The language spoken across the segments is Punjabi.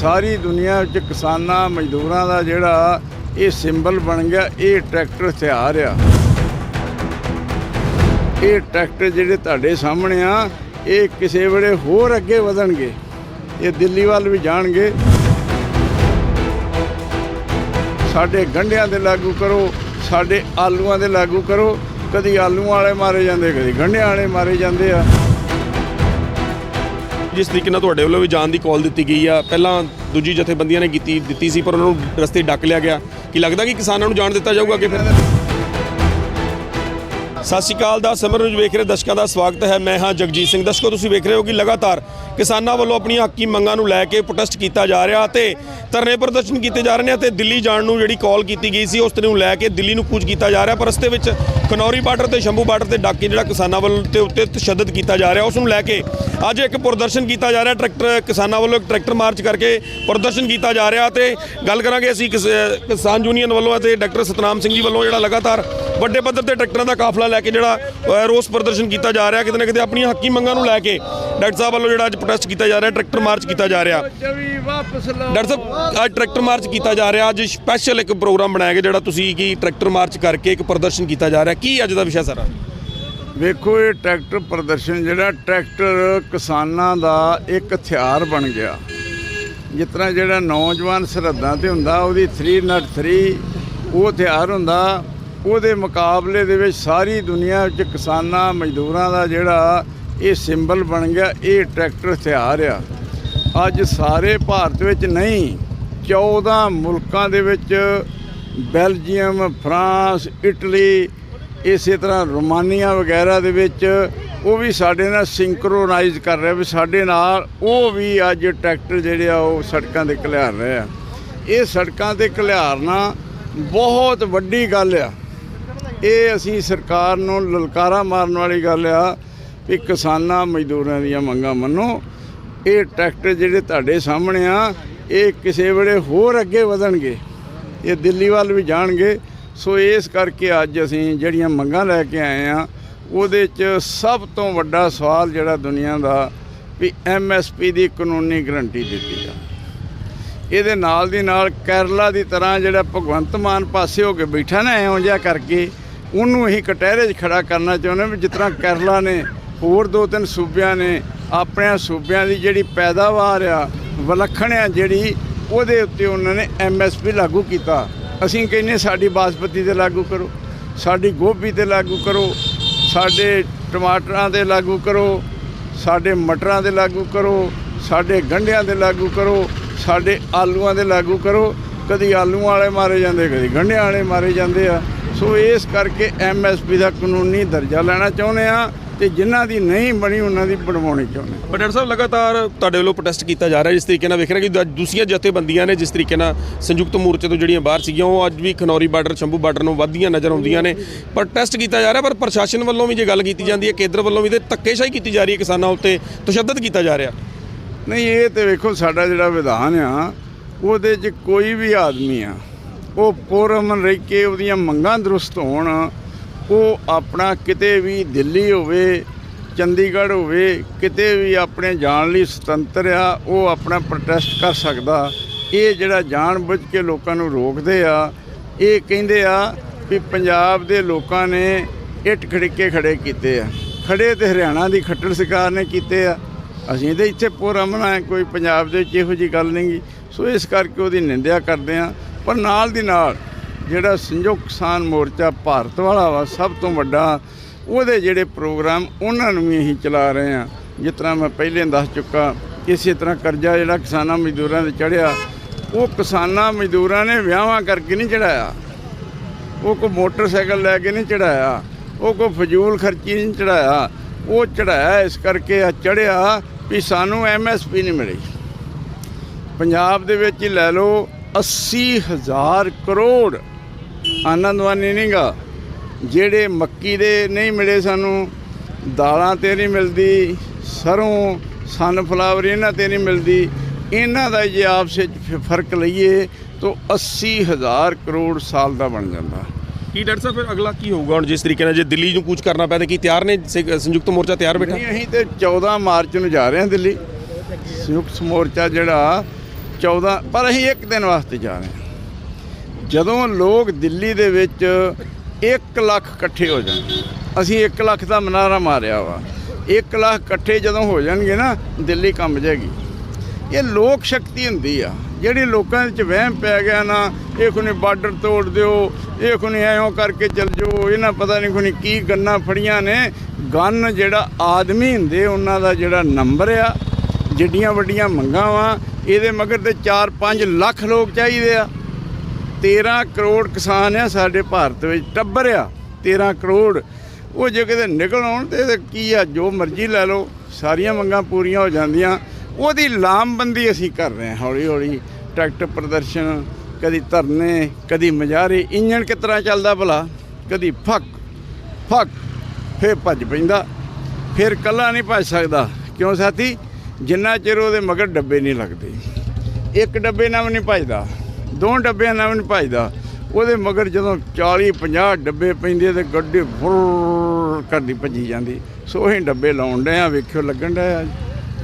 ਸਾਰੀ ਦੁਨੀਆ ਵਿੱਚ ਕਿਸਾਨਾਂ, ਮਜ਼ਦੂਰਾਂ ਦਾ ਜਿਹੜਾ ਇਹ ਸਿੰਬਲ ਬਣ ਗਿਆ, ਇਹ ਟਰੈਕਟਰ ਹਥਿਆਰ ਆ। ਇਹ ਟਰੈਕਟਰ ਜਿਹੜੇ ਤੁਹਾਡੇ ਸਾਹਮਣੇ ਆ, ਇਹ ਕਿਸੇ ਵੇਲੇ ਹੋਰ ਅੱਗੇ ਵਧਣਗੇ। ਇਹ ਦਿੱਲੀ ਵੱਲ ਵੀ ਜਾਣਗੇ। ਸਾਡੇ ਗੰਢਿਆਂ ਦੇ ਲਾਗੂ ਕਰੋ, ਸਾਡੇ ਆਲੂਆਂ ਦੇ ਲਾਗੂ ਕਰੋ। ਕਦੀ ਆਲੂਆਂ ਵਾਲੇ ਮਾਰੇ ਜਾਂਦੇ, ਕਦੀ ਗੰਢਿਆਂ ਵਾਲੇ ਮਾਰੇ ਜਾਂਦੇ ਆ। ਜਿਸ ਤਰੀਕੇ ਨਾਲ ਤੁਹਾਡੇ ਵੱਲੋਂ ਵੀ ਜਾਣ ਦੀ ਕਾਲ ਦਿੱਤੀ ਗਈ ਆ, ਪਹਿਲਾਂ ਦੂਜੀ ਜਥੇਬੰਦੀਆਂ ਨੇ ਕੀਤੀ, ਦਿੱਤੀ ਸੀ, ਪਰ ਉਹਨਾਂ ਨੂੰ ਰਸਤੇ ਡੱਕ ਲਿਆ ਗਿਆ। ਕੀ ਲੱਗਦਾ ਕਿ ਕਿਸਾਨਾਂ ਨੂੰ ਜਾਣ ਦਿੱਤਾ ਜਾਊਗਾ ਅੱਗੇ ਫਿਰ? ਸਤਿ ਸ਼੍ਰੀ ਅਕਾਲ ਦਾ ਸਿਮਰਨ ਨੂੰ ਵੇਖ ਰਹੇ ਦਰਸ਼ਕਾਂ ਦਾ ਸਵਾਗਤ ਹੈ। ਮੈਂ ਹਾਂ ਜਗਜੀਤ ਸਿੰਘ। ਦਰਸ਼ਕੋ, ਤੁਸੀਂ ਵੇਖ ਰਹੇ ਹੋ ਕਿ ਲਗਾਤਾਰ ਕਿਸਾਨਾਂ ਵੱਲੋਂ ਆਪਣੀਆਂ ਹੱਕੀ ਮੰਗਾਂ ਨੂੰ ਲੈ ਕੇ ਪ੍ਰੋਟੈਸਟ ਕੀਤਾ ਜਾ ਰਿਹਾ ਤੇ ਧਰਨੇ ਪ੍ਰਦਰਸ਼ਨ ਕੀਤੇ ਜਾ ਰਹੇ ਨੇ ਤੇ ਦਿੱਲੀ ਜਾਣ ਨੂੰ ਜਿਹੜੀ ਕਾਲ ਕੀਤੀ ਗਈ ਸੀ, ਉਸ ਨੂੰ ਲੈ ਕੇ ਦਿੱਲੀ ਨੂੰ ਕੂਚ ਕੀਤਾ ਜਾ ਰਿਹਾ। ਪਰ ਰਸਤੇ ਵਿੱਚ ਖਨੌਰੀ ਬਾਰਡਰ ਤੇ ਸ਼ੰਭੂ ਬਾਰਡਰ ਤੇ ਡਾਕੇ ਜਿਹੜਾ ਕਿਸਾਨਾਂ ਵੱਲੋਂ ਤੇ ਉੱਤੇ ਤਸ਼ੱਦਦ ਕੀਤਾ ਜਾ ਰਿਹਾ, ਉਸ ਨੂੰ ਲੈ ਕੇ ਅੱਜ ਇੱਕ ਪ੍ਰਦਰਸ਼ਨ ਕੀਤਾ ਜਾ ਰਿਹਾ। ਟਰੈਕਟਰ, ਕਿਸਾਨਾਂ ਵੱਲੋਂ ਇੱਕ ਟਰੈਕਟਰ ਮਾਰਚ ਕਰਕੇ ਪ੍ਰਦਰਸ਼ਨ ਕੀਤਾ ਜਾ ਰਿਹਾ ਤੇ ਗੱਲ ਕਰਾਂਗੇ ਅਸੀਂ ਕਿਸ- ਕਿਸਾਨ ਯੂਨੀਅਨ ਵੱਲੋਂ ਅਤੇ ਡਾਕਟਰ ਸਤਨਾਮ ਸਿੰਘ ਜੀ ਵੱਲੋਂ ਜਿਹੜਾ ਲਗਾਤਾਰ ਵੱਡੇ ਪੱਧਰ ਤੇ ਟਰੈਕਟਰਾਂ ਦਾ ਕਾਫਲਾ ਲੈ ਕੇ ਜਿਹੜਾ ਰੋਸ ਪ੍ਰਦਰਸ਼ਨ ਕੀਤਾ ਜਾ ਰਿਹਾ, ਕਿਤੇ ਨਾ ਕਿਤੇ ਆਪਣੀਆਂ ਹੱਕੀ ਮੰਗਾਂ ਨੂੰ ਲੈ ਕੇ ਡਾਕਟਰ ਸਾਹਿਬ ਵੱਲੋਂ ਜਿਹੜਾ ਅੱਜ ਪ੍ਰੋਟੈਸਟ ਕੀਤਾ ਜਾ ਰਿਹਾ ਟਰੈਕਟਰ ਮਾਰਚ ਕੀਤਾ ਜਾ ਰਿਹਾ। ਡਾਕਟਰ ਸਾਹਿਬ, ਅੱਜ ਟਰੈਕਟਰ ਮਾਰਚ ਕੀਤਾ ਜਾ ਰਿਹਾ, ਅੱਜ ਸਪੈਸ਼ਲ ਇੱਕ ਪ੍ਰੋਗਰਾਮ ਬਣਾਇਆ ਗਿਆ ਜਿਹੜਾ ਤੁਸੀਂ ਕੀ ਟਰੈਕਟਰ ਮਾਰਚ ਕਰਕੇ ਇੱਕ ਪ੍ਰਦਰਸ਼ਨ ਕੀਤਾ ਜਾ ਰਿਹਾ, ਕੀ ਅੱਜ ਦਾ ਵਿਸ਼ਾ ਸਾਰਾ? ਵੇਖੋ, ਇਹ ਟਰੈਕਟਰ ਪ੍ਰਦਰਸ਼ਨ ਜਿਹੜਾ ਟਰੈਕਟਰ ਕਿਸਾਨਾਂ ਦਾ ਇੱਕ ਹਥਿਆਰ ਬਣ ਗਿਆ। ਜਿਸ ਤਰ੍ਹਾਂ ਜਿਹੜਾ ਨੌਜਵਾਨ ਸਰਹੱਦਾਂ ਤੇ ਹੁੰਦਾ, ਉਹਦੀ 303 ਉਹ ਹਥਿਆਰ ਹੁੰਦਾ। ਉਹਦੇ ਮੁਕਾਬਲੇ ਦੇ ਵਿੱਚ ਸਾਰੀ ਦੁਨੀਆ ਵਿੱਚ ਕਿਸਾਨਾਂ, ਮਜ਼ਦੂਰਾਂ ਦਾ ਜਿਹੜਾ ਇਹ ਸਿੰਬਲ ਬਣ ਗਿਆ, ਇਹ ਟਰੈਕਟਰ ਹਥਿਆਰ ਆ। ਅੱਜ ਸਾਰੇ ਭਾਰਤ ਵਿੱਚ ਨਹੀਂ 14 ਮੁਲਕਾਂ ਦੇ ਵਿੱਚ ਬੈਲਜੀਅਮ, ਫਰਾਂਸ, ਇਟਲੀ, ਇਸੇ ਤਰ੍ਹਾਂ ਰੋਮਾਨੀਆ ਵਗੈਰਾ ਦੇ ਵਿੱਚ ਉਹ ਵੀ ਸਾਡੇ ਨਾਲ ਸਿੰਕਰੋਨਾਈਜ਼ ਕਰ ਰਿਹਾ ਵੀ ਸਾਡੇ ਨਾਲ ਉਹ ਵੀ ਅੱਜ ਟਰੈਕਟਰ ਜਿਹੜੇ ਆ ਉਹ ਸੜਕਾਂ ਤੇ ਘਲਿਆਰ ਰਹੇ ਆ। ਇਹ ਸੜਕਾਂ ਤੇ ਘਲਿਆਰਨਾ ਬਹੁਤ ਵੱਡੀ ਗੱਲ ਆ। ਇਹ ਅਸੀਂ ਸਰਕਾਰ ਨੂੰ ਲਲਕਾਰਾ ਮਾਰਨ ਵਾਲੀ ਗੱਲ ਆ ਵੀ ਕਿਸਾਨਾਂ ਮਜ਼ਦੂਰਾਂ ਦੀਆਂ ਮੰਗਾਂ ਮੰਨੋ। ਇਹ ਟਰੈਕਟਰ ਜਿਹੜੇ ਤੁਹਾਡੇ ਸਾਹਮਣੇ ਆ, ਇਹ ਕਿਸੇ ਵੇਲੇ ਹੋਰ ਅੱਗੇ ਵਧਣਗੇ। ਇਹ ਦਿੱਲੀ ਵੱਲ ਵੀ ਜਾਣਗੇ। ਸੋ ਇਸ ਕਰਕੇ ਅੱਜ ਅਸੀਂ ਜਿਹੜੀਆਂ ਮੰਗਾਂ ਲੈ ਕੇ ਆਏ ਆ, ਉਹਦੇ 'ਚ ਸਭ ਤੋਂ ਵੱਡਾ ਸਵਾਲ ਜਿਹੜਾ ਦੁਨੀਆ ਦਾ ਵੀ ਐਮਐਸਪੀ ਦੀ ਕਾਨੂੰਨੀ ਗਰੰਟੀ ਦਿੱਤੀ ਜਾ ਇਹਦੇ ਨਾਲ ਦੀ ਨਾਲ ਕੇਰਲਾ ਦੀ ਤਰ੍ਹਾਂ ਜਿਹੜਾ ਭਗਵੰਤ ਮਾਨ ਪਾਸੇ ਹੋ ਕੇ ਬੈਠਾ ਨਾ ਐਉਂ ਜਿਹਾ ਕਰਕੇ ਉਹਨੂੰ ਅਸੀਂ ਕਟਹਿਰੇ 'ਚ ਖੜਾ ਕਰਨਾ ਚਾਹੁੰਦੇ ਵੀ ਜਿਸ ਤਰ੍ਹਾਂ ਕੇਰਲਾ ਨੇ ਹੋਰ ਦੋ ਤਿੰਨ ਸੂਬਿਆਂ ਨੇ ਆਪਣਿਆਂ ਸੂਬਿਆਂ ਦੀ ਜਿਹੜੀ ਪੈਦਾਵਾਰ ਆ, ਵਿਲੱਖਣ ਆ ਜਿਹੜੀ, ਉਹਦੇ ਉੱਤੇ ਉਹਨਾਂ ਨੇ ਐਮਐਸਪੀ ਲਾਗੂ ਕੀਤਾ। ਅਸੀਂ ਕਹਿੰਦੇ ਸਾਡੀ ਬਾਸਪਤੀ ਤੇ ਲਾਗੂ ਕਰੋ, ਸਾਡੀ ਗੋਭੀ ਤੇ ਲਾਗੂ ਕਰੋ, ਸਾਡੇ ਟਮਾਟਰਾਂ ਤੇ ਲਾਗੂ ਕਰੋ, ਸਾਡੇ ਮਟਰਾਂ 'ਤੇ ਲਾਗੂ ਕਰੋ, ਸਾਡੇ ਗੰਢਿਆਂ 'ਤੇ ਲਾਗੂ ਕਰੋ, ਸਾਡੇ ਆਲੂਆਂ 'ਤੇ ਲਾਗੂ ਕਰੋ। ਕਦੀ ਆਲੂਆਂ ਵਾਲੇ ਮਾਰੇ ਜਾਂਦੇ, ਕਦੀ ਗੰਢਿਆਂ ਵਾਲੇ ਮਾਰੇ ਜਾਂਦੇ ਆ। ਸੋ ਇਸ ਕਰਕੇ ਐਮਐਸਪੀ ਦਾ ਕਾਨੂੰਨੀ ਦਰਜਾ ਲੈਣਾ ਚਾਹੁੰਦੇ ਆ ਤੇ ਜਿਨ੍ਹਾਂ ਦੀ ਨਹੀਂ ਬਣੀ ਉਹਨਾਂ ਦੀ ਬਣਵਾਉਣੀ ਚਾਹੁੰਦੇ ਪਰ ਡਾਕਟਰ ਸਾਹਿਬ ਲਗਾਤਾਰ ਤੁਹਾਡੇ ਵੱਲੋਂ ਪ੍ਰੋਟੈਸਟ ਕੀਤਾ ਜਾ ਰਿਹਾ ਜਿਸ ਤਰੀਕੇ ਨਾਲ ਵੇਖ ਰਹੇ ਕਿ ਦੂਸਰੀਆਂ ਜਥੇਬੰਦੀਆਂ ਨੇ ਜਿਸ ਤਰੀਕੇ ਨਾਲ ਸੰਯੁਕਤ ਮੋਰਚੇ ਤੋਂ ਜਿਹੜੀਆਂ ਬਾਹਰ ਸੀਗੀਆਂ ਉਹ ਅੱਜ ਵੀ ਖਨੌਰੀ ਬਾਰਡਰ ਸ਼ੰਭੂ ਬਾਰਡਰ ਨੂੰ ਵੱਧਦੀਆਂ ਨਜ਼ਰ ਆਉਂਦੀਆਂ ਨੇ। ਪ੍ਰੋਟੈਸਟ ਕੀਤਾ ਜਾ ਰਿਹਾ ਪਰ ਪ੍ਰਸ਼ਾਸਨ ਵੱਲੋਂ ਵੀ ਜੇ ਗੱਲ ਕੀਤੀ ਜਾਂਦੀ ਹੈ ਕੇਂਦਰ ਵੱਲੋਂ ਵੀ ਤੇ ਧੱਕੇਸ਼ਾਹੀ ਕੀਤੀ ਜਾ ਰਹੀ ਹੈ ਕਿਸਾਨਾਂ ਉੱਤੇ ਤਸ਼ੱਦਦ ਕੀਤਾ ਜਾ ਰਿਹਾ। ਨਹੀਂ ਇਹ ਤੇ ਵੇਖੋ ਸਾਡਾ ਜਿਹੜਾ ਵਿਧਾਨ ਆ ਉਹਦੇ 'ਚ ਕੋਈ ਵੀ ਆਦਮੀ ਆ ਉਹ ਪੁਰਮਨ ਰਹਿ ਕੇ ਉਹਦੀਆਂ ਮੰਗਾਂ ਦਰੁਸਤ ਹੋਣ, ਉਹ ਆਪਣਾ ਕਿਤੇ ਵੀ ਦਿੱਲੀ ਹੋਵੇ, ਚੰਡੀਗੜ੍ਹ ਹੋਵੇ, ਕਿਤੇ ਵੀ ਆਪਣੇ ਜਾਣ ਲਈ ਸੁਤੰਤਰ ਆ, ਉਹ ਆਪਣਾ ਪ੍ਰੋਟੈਸਟ ਕਰ ਸਕਦਾ। ਇਹ ਜਿਹੜਾ ਜਾਣ ਬੁੱਝ ਕੇ ਲੋਕਾਂ ਨੂੰ ਰੋਕਦੇ ਆ, ਇਹ ਕਹਿੰਦੇ ਆ ਵੀ ਪੰਜਾਬ ਦੇ ਲੋਕਾਂ ਨੇ ਇੱਟ ਖੜਕੇ ਖੜੇ ਕੀਤੇ ਆ। ਖੜੇ ਤੇ ਹਰਿਆਣਾ ਦੀ ਖੱਟੜ ਸਰਕਾਰ ਨੇ ਕੀਤੇ ਆ। ਅਸੀਂ ਤੇ ਇੱਥੇ ਪੁਰਅਮਨ ਆ, ਕੋਈ ਪੰਜਾਬ ਦੇ ਵਿੱਚ ਇਹੋ ਜੀ ਗੱਲ ਨਹੀਂਗੀ ਸੋ ਇਸ ਕਰਕੇ ਉਹਦੀ ਨਿੰਦਿਆ ਕਰਦੇ ਆ। ਪਰ ਨਾਲ ਦੀ ਨਾਲ ਜਿਹੜਾ ਸੰਯੁਕਤ ਕਿਸਾਨ ਮੋਰਚਾ ਭਾਰਤ ਵਾਲਾ ਵਾ, ਸਭ ਤੋਂ ਵੱਡਾ, ਉਹਦੇ ਜਿਹੜੇ ਪ੍ਰੋਗਰਾਮ ਉਹਨਾਂ ਨੂੰ ਵੀ ਅਸੀਂ ਚਲਾ ਰਹੇ ਆ ਜਿਸ ਤਰ੍ਹਾਂ ਮੈਂ ਪਹਿਲੇ ਦੱਸ ਚੁੱਕਾ, ਇਸੇ ਤਰ੍ਹਾਂ ਕਰਜ਼ਾ ਜਿਹੜਾ ਕਿਸਾਨਾਂ ਮਜ਼ਦੂਰਾਂ ਤੇ ਚੜਿਆ ਉਹ ਕਿਸਾਨਾਂ ਮਜ਼ਦੂਰਾਂ ਨੇ ਵਿਆਹਾਂ ਕਰਕੇ ਨਹੀਂ ਚੜਾਇਆ ਉਹ ਕੋ ਮੋਟਰਸਾਈਕਲ ਲੈ ਕੇ ਨਹੀਂ ਚੜਾਇਆ ਉਹ ਕੋ ਫਜ਼ੂਲ ਖਰਚੀ ਨਹੀਂ ਚੜਾਇਆ ਉਹ ਚੜਾਇਆ ਇਸ ਕਰਕੇ ਆ ਚੜਿਆ ਵੀ ਸਾਨੂੰ ਐਮਐਸਪੀ ਨਹੀਂ ਮਿਲੀ। ਪੰਜਾਬ ਦੇ ਵਿੱਚ ਹੀ ਲੈ ਲਓ 80000 ਕਰੋੜ। ਆਨੰਦਵਾਨੀ ਨਹੀਂਗਾ ਜਿਹੜੇ ਮੱਕੀ ਦੇ ਨਹੀਂ ਮਿਲੇ ਸਾਨੂੰ ਦਾਲਾਂ ਤੇ ਨਹੀਂ ਮਿਲਦੀ ਸਰੋਂ ਸਨਫਲਾਵਰ ਇਹਨਾਂ ਤੇ ਨਹੀਂ ਮਿਲਦੀ। ਇਹਨਾਂ ਦਾ ਜੇ ਆਪਸ ਵਿੱਚ ਫ਼ਰਕ ਲਈਏ ਤਾਂ 80000 ਕਰੋੜ ਸਾਲ ਦਾ ਬਣ ਜਾਂਦਾ। ਕੀ ਡਾਕਟਰ ਸਾਹਿਬ ਫਿਰ ਅਗਲਾ ਕੀ ਹੋਊਗਾ ਹੁਣ ਜਿਸ ਤਰੀਕੇ ਨਾਲ ਜੇ ਦਿੱਲੀ ਨੂੰ ਕੂਚ ਕਰਨਾ ਪਿਆ ਤੇ ਕੀ ਤਿਆਰ ਨੇ ਸੰਯੁਕਤ ਮੋਰਚਾ ਤਿਆਰ ਬੈਠਾ? ਨਹੀਂ ਅਸੀਂ ਤੇ 14 ਮਾਰਚ ਨੂੰ ਜਾ ਰਹੇ ਹਾਂ ਦਿੱਲੀ। ਸੰਯੁਕਤ ਮੋਰਚਾ ਜਿਹੜਾ 14 ਪਰ ਅਸੀਂ ਇੱਕ ਦਿਨ ਵਾਸਤੇ ਜਾ ਰਹੇ ਹਾਂ। ਜਦੋਂ ਲੋਕ ਦਿੱਲੀ ਦੇ ਵਿੱਚ 1 ਲੱਖ ਇਕੱਠੇ ਹੋ ਜਾਣ, ਅਸੀਂ 1 ਲੱਖ ਦਾ ਮਨਾਰਾ ਮਾਰਿਆ ਵਾ। 1 ਲੱਖ ਇਕੱਠੇ ਜਦੋਂ ਹੋ ਜਾਣਗੇ ਨਾ, ਦਿੱਲੀ ਕੰਬ ਜਾਏਗੀ। ਇਹ ਲੋਕ ਸ਼ਕਤੀ ਹੁੰਦੀ ਆ। ਜਿਹੜੀ ਲੋਕਾਂ ਦੇ ਚ ਵਹਿਮ ਪੈ ਗਿਆ ਨਾ, ਇਹ ਖੁਨੇ ਬਾਰਡਰ ਤੋੜ ਦਿਓ, ਇਹ ਖੁਨੇ ਐਂ ਕਰਕੇ ਚੱਲ ਜਾਓ, ਇਹਨਾਂ ਪਤਾ ਨਹੀਂ ਖੁਨੇ ਕੀ ਗੰਨਾ ਫੜੀਆਂ ਨੇ। ਗੰਨ ਜਿਹੜਾ ਆਦਮੀ ਹੁੰਦੇ, ਉਹਨਾਂ ਦਾ ਜਿਹੜਾ ਨੰਬਰ ਆ, ਜਿੱਡੀਆਂ ਵੱਡੀਆਂ ਮੰਗਾਂ ਵਾ ਇਹਦੇ ਮਗਰ ਤੇ 4-5 ਲੱਖ ਲੋਕ ਚਾਹੀਦੇ ਆ। 13 ਕਰੋੜ ਕਿਸਾਨ ਆ ਸਾਡੇ ਭਾਰਤ ਵਿੱਚ, ਟੱਬਰ ਆ 13 ਕਰੋੜ। ਉਹ ਜੇ ਕਿਤੇ ਨਿਕਲ ਆਉਣ ਤੇ ਕੀ ਆ, ਜੋ ਮਰਜ਼ੀ ਲੈ ਲਓ, ਸਾਰੀਆਂ ਮੰਗਾਂ ਪੂਰੀਆਂ ਹੋ ਜਾਂਦੀਆਂ। ਉਹਦੀ ਲਾਮਬੰਦੀ ਅਸੀਂ ਕਰ ਰਹੇ ਹਾਂ ਹੌਲੀ ਹੌਲੀ ਟਰੈਕਟਰ ਪ੍ਰਦਰਸ਼ਨ, ਕਦੀ ਧਰਨੇ, ਕਦੀ ਮਜਾਰੇ, ਇੰਜਣ ਕਿਸ ਤਰ੍ਹਾਂ ਚੱਲਦਾ ਭਲਾ? ਕਦੀ ਫੱਕ ਫੱਕ, ਫੇਰ ਭੱਜ ਪੈਂਦਾ। ਫਿਰ ਕੱਲਾ ਨਹੀਂ ਭੱਜ ਸਕਦਾ। ਕਿਉਂ ਸਾਥੀ? ਜਿੰਨਾ ਚਿਰ ਉਹਦੇ ਮਗਰ ਡੱਬੇ ਨਹੀਂ ਲੱਗਦੇ, ਇੱਕ ਡੱਬੇ ਨਾਲ ਵੀ ਨਹੀਂ ਭੱਜਦਾ, ਦੋ ਡੱਬਿਆਂ ਨਾਲ ਵੀ ਨਹੀਂ ਭੱਜਦਾ, ਉਹਦੇ ਮਗਰ ਜਦੋਂ 40 50 ਡੱਬੇ ਪੈਂਦੇ ਤੇ ਗੱਡੀ ਫੁਰ ਕਰਦੀ ਭੱਜੀ ਜਾਂਦੀ। ਸੋ ਅਸੀਂ ਡੱਬੇ ਲਾਉਣ ਡਏ ਆ, ਵੇਖਿਓ ਲੱਗਣ ਡਿਆ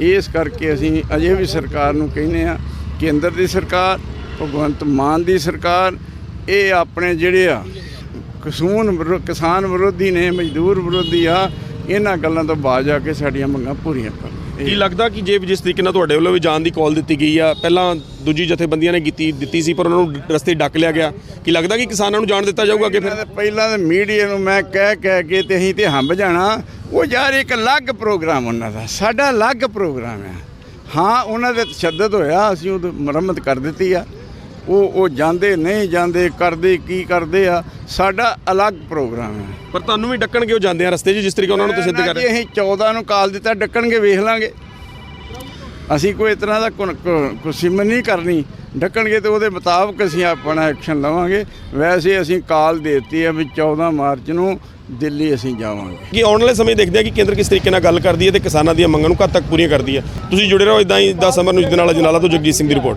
ਇਸ ਕਰਕੇ ਅਸੀਂ ਅਜੇ ਵੀ ਸਰਕਾਰ ਨੂੰ ਕਹਿੰਦੇ ਆ, ਕੇਂਦਰ ਦੀ ਸਰਕਾਰ, ਭਗਵੰਤ ਮਾਨ ਦੀ ਸਰਕਾਰ, ਇਹ ਆਪਣੇ ਜਿਹੜੇ ਆ, ਕਸੂਨ ਕਿਸਾਨ ਵਿਰੋਧੀ ਨੇ, ਮਜ਼ਦੂਰ ਵਿਰੋਧੀ ਆ, ਇਹਨਾਂ ਗੱਲਾਂ ਤੋਂ ਬਾਜ ਆ ਕੇ ਸਾਡੀਆਂ ਮੰਗਾਂ ਪੂਰੀਆਂ ਕਰ ਕੀ ਲੱਗਦਾ ਕਿ ਜੇ ਜਿਸ ਤਰੀਕੇ ਨਾਲ ਤੁਹਾਡੇ ਵੱਲੋਂ ਵੀ ਜਾਣ ਦੀ ਕਾਲ ਦਿੱਤੀ ਗਈ ਆ, ਪਹਿਲਾਂ ਦੂਜੀ ਜਥੇਬੰਦੀਆਂ ਨੇ ਕੀਤੀ, ਦਿੱਤੀ ਸੀ, ਪਰ ਉਹਨਾਂ ਨੂੰ ਰਸਤੇ ਡੱਕ ਲਿਆ ਗਿਆ। ਕੀ ਲੱਗਦਾ ਕਿ ਕਿਸਾਨਾਂ ਨੂੰ ਜਾਣ ਦਿੱਤਾ ਜਾਊਗਾ ਅੱਗੇ ਫਿਰ? ਪਹਿਲਾਂ ਤਾਂ ਮੀਡੀਆ ਨੂੰ ਮੈਂ ਕਹਿ ਕਹਿ ਕੇ ਤੇ ਅਸੀਂ ਤੇ ਹੰਬ ਜਾਣਾ। ਉਹ ਯਾਰ ਇੱਕ ਅਲੱਗ ਪ੍ਰੋਗਰਾਮ ਉਹਨਾਂ ਦਾ, ਸਾਡਾ ਅਲੱਗ ਪ੍ਰੋਗਰਾਮ ਆ। ਹਾਂ, ਉਹਨਾਂ ਦੇ ਤਸ਼ੱਦਦ ਹੋਇਆ, ਅਸੀਂ ਉਹ ਮੁਰੰਮਤ ਕਰ ਦਿੱਤੀ ਆ। ਉਹ ਉਹ ਜਾਂਦੇ ਨਹੀਂ ਜਾਂਦੇ ਕਰਦੇ ਕੀ ਕਰਦੇ ਆ ਸਾਡਾ ਅਲੱਗ ਪ੍ਰੋਗਰਾਮ ਹੈ। ਪਰ ਤੁਹਾਨੂੰ ਵੀ ਡੱਕਣਗੇ ਉਹ ਜਾਂਦੇ ਆ ਰਸਤੇ 'ਚ ਜਿਸ ਤਰੀਕੇ ਉਹਨਾਂ ਨੂੰ ਤਸ਼ੱਦਦ ਕਰ ਜੀ ਰਹੇ ਅਸੀਂ 14 ਨੂੰ ਕਾਲ ਦਿੱਤਾ ਡੱਕਣਗੇ ਵੇਖ ਲਾਂਗੇ। ਅਸੀਂ ਕੋਈ ਇਸ ਤਰ੍ਹਾਂ ਦਾ ਕੁਸਿਮਨ ਨਹੀਂ ਕਰਨੀ। ਡੱਕਣਗੇ ਤੇ ਉਹਦੇ ਮੁਤਾਬਕ ਅਸੀਂ ਆਪਣਾ ਐਕਸ਼ਨ ਲਵਾਂਗੇ। ਵੈਸੇ ਅਸੀਂ ਕਾਲ ਦੇਤੀ ਹੈ ਵੀ 14 ਮਾਰਚ ਨੂੰ ਦਿੱਲੀ ਅਸੀਂ ਜਾਵਾਂਗੇ। ਕਿ ਆਉਣ ਵਾਲੇ ਸਮੇਂ ਦੇਖਦੇ ਆ ਕਿ ਕੇਂਦਰ ਕਿਸ ਤਰੀਕੇ ਨਾਲ ਗੱਲ ਕਰਦੀ ਹੈ ਤੇ ਕਿਸਾਨਾਂ ਦੀਆਂ ਮੰਗਾਂ ਨੂੰ ਕਦ ਤੱਕ ਪੂਰੀਆਂ ਕਰਦੀ ਹੈ। ਤੁਸੀਂ ਜੁੜੇ ਰਹੋ ਇਦਾਂ ਹੀ 10 ਸਮਰ ਨਿਊਜ਼ ਦੇ ਨਾਲ ਅਜਨਾਲਾ ਤੋਂ ਜਗਜੀਤ ਸਿੰਘ ਦੀ ਰਿਪੋਰਟ।